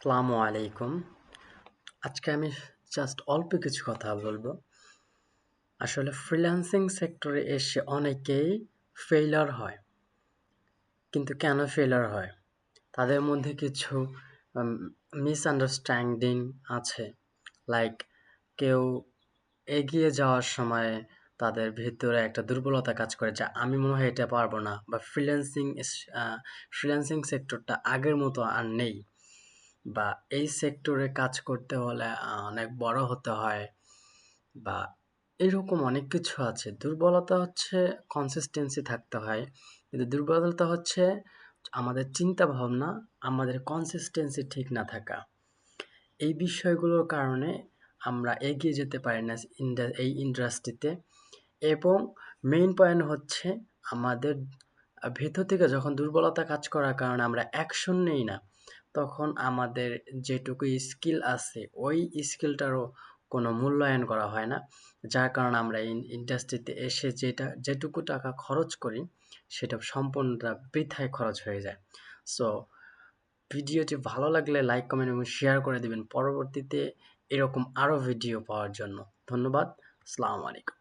আসসালামু আলাইকুম। আজকে আমি জাস্ট অল্প কিছু কথা বলব। আসলে ফ্রিল্যান্সিং সেক্টরে এসে অনেকেই ফেইলার হয়। কিন্তু কেন ফেইলার হয়? তাদের মধ্যে কিছু মিসআন্ডারস্ট্যান্ডিং আছে। লাইক কেউ এগিয়ে যাওয়ার সময় তাদের ভিতরে একটা দুর্বলতা কাজ করে যে, আমি মনে হয় এটা পারব না বা ফ্রিল্যান্সিং ফ্রিল্যান্সিং সেক্টরটা আগের মতো আর নেই। বা এই সেক্টরে কাজ করতে হলে অনেক বড় হতে হয় বা এরকম অনেক কিছু আছে। দুর্বলতা হচ্ছে কনসিস্টেন্সি থাকতে হয়। কিন্তু দুর্বলতা হচ্ছে আমাদের চিন্তা ভাবনা আমাদের কনসিস্টেন্সি ঠিক না থাকা। এই বিষয়গুলোর কারণে আমরা এগিয়ে যেতে পারি না এই ইন্ডাস্ট্রিতে এবং মেইন পয়েন্ট হচ্ছে আমাদের ভেতর থেকে যখন দুর্বলতা কাজ করার কারণে আমরা অ্যাকশন নেই না তখন আমাদের যেটুকু স্কিল আছে, ওই স্কিলটারও কোনো মূল্যায়ন করা হয় না। যার কারণে আমরা ইন্ডাস্ট্রিতে এসে যেটা, যেটুকু টাকা খরচ করি, সেটা সম্পূর্ণটা বৃথায় খরচ হয়ে যায়। সো ভিডিওটি ভালো লাগলে লাইক কমেন্ট এবং শেয়ার করে দেবেন। পরবর্তীতে এরকম আরও ভিডিও পাওয়ার জন্য। ধন্যবাদ। আসসালামু আলাইকুম।